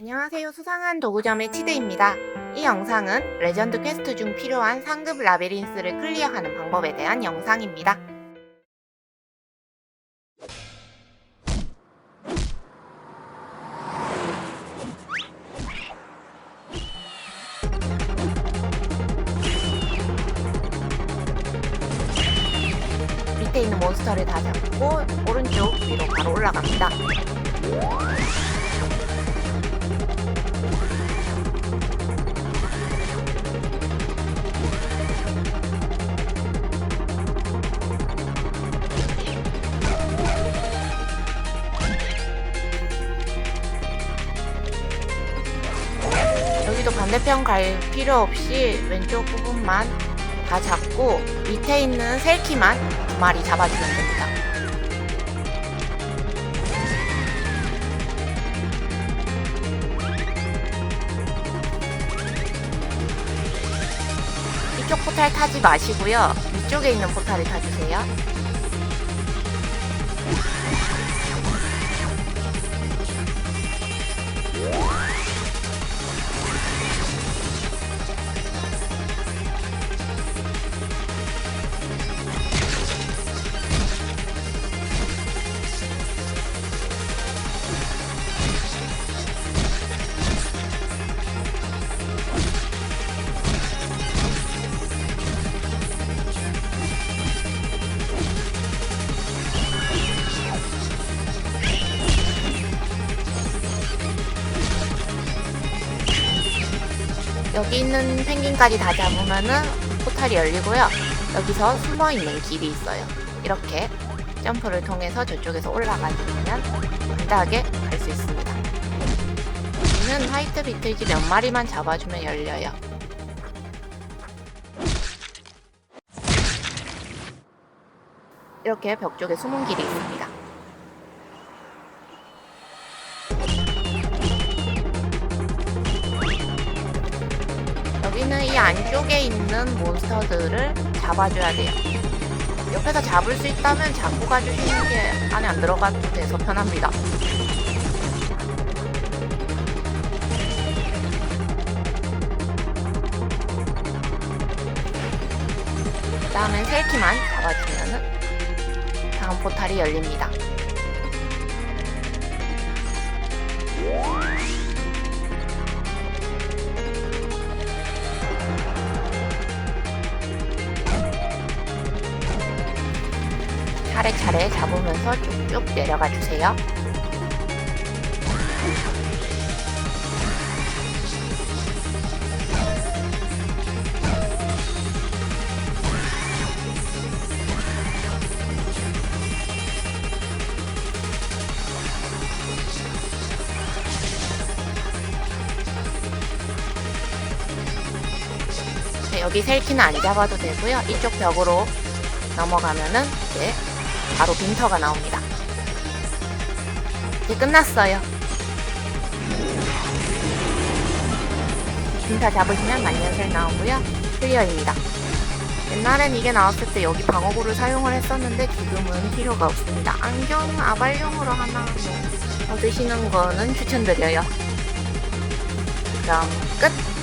안녕하세요. 수상한 도구점의 치드입니다. 이 영상은 레전드 퀘스트 중 필요한 상급 라비린스를 클리어하는 방법에 대한 영상입니다. 밑에 있는 몬스터를 다 잡고 오른쪽 위로 바로 올라갑니다. 여기도 반대편 갈 필요 없이 왼쪽 부분만 다 잡고 밑에 있는 셀키만 두 마리 잡아주면 됩니다. 이쪽 포탈 타지 마시고요. 위쪽에 있는 포탈을 타주세요. 여기 있는 펭귄까지 다 잡으면은 포탈이 열리고요. 여기서 숨어 있는 길이 있어요. 이렇게 점프를 통해서 저쪽에서 올라가주면 간단하게 갈 수 있습니다. 여기는 화이트 비틀즈 몇 마리만 잡아주면 열려요. 이렇게 벽 쪽에 숨은 길이 있습니다. 여기는 이 안쪽에 있는 몬스터들을 잡아줘야 돼요. 옆에서 잡을 수 있다면 잡고 가주시는 게 안에 안 들어가도 돼서 편합니다. 그 다음엔 셀키만 잡아주면은 다음 포탈이 열립니다. 차례차례 잡으면서 쭉쭉 내려가 주세요. 네, 여기 셀키는 안 잡아도 되고요. 이쪽 벽으로 넘어가면은 이제 바로 빈터가 나옵니다. 이제 끝났어요. 빈터 잡으시면 만년셀 나오고요. 클리어입니다. 옛날엔 이게 나왔을 때 여기 방어구를 사용을 했었는데 지금은 필요가 없습니다. 안경 아발용으로 하나 뭐 얻으시는 거는 추천드려요. 그럼 끝!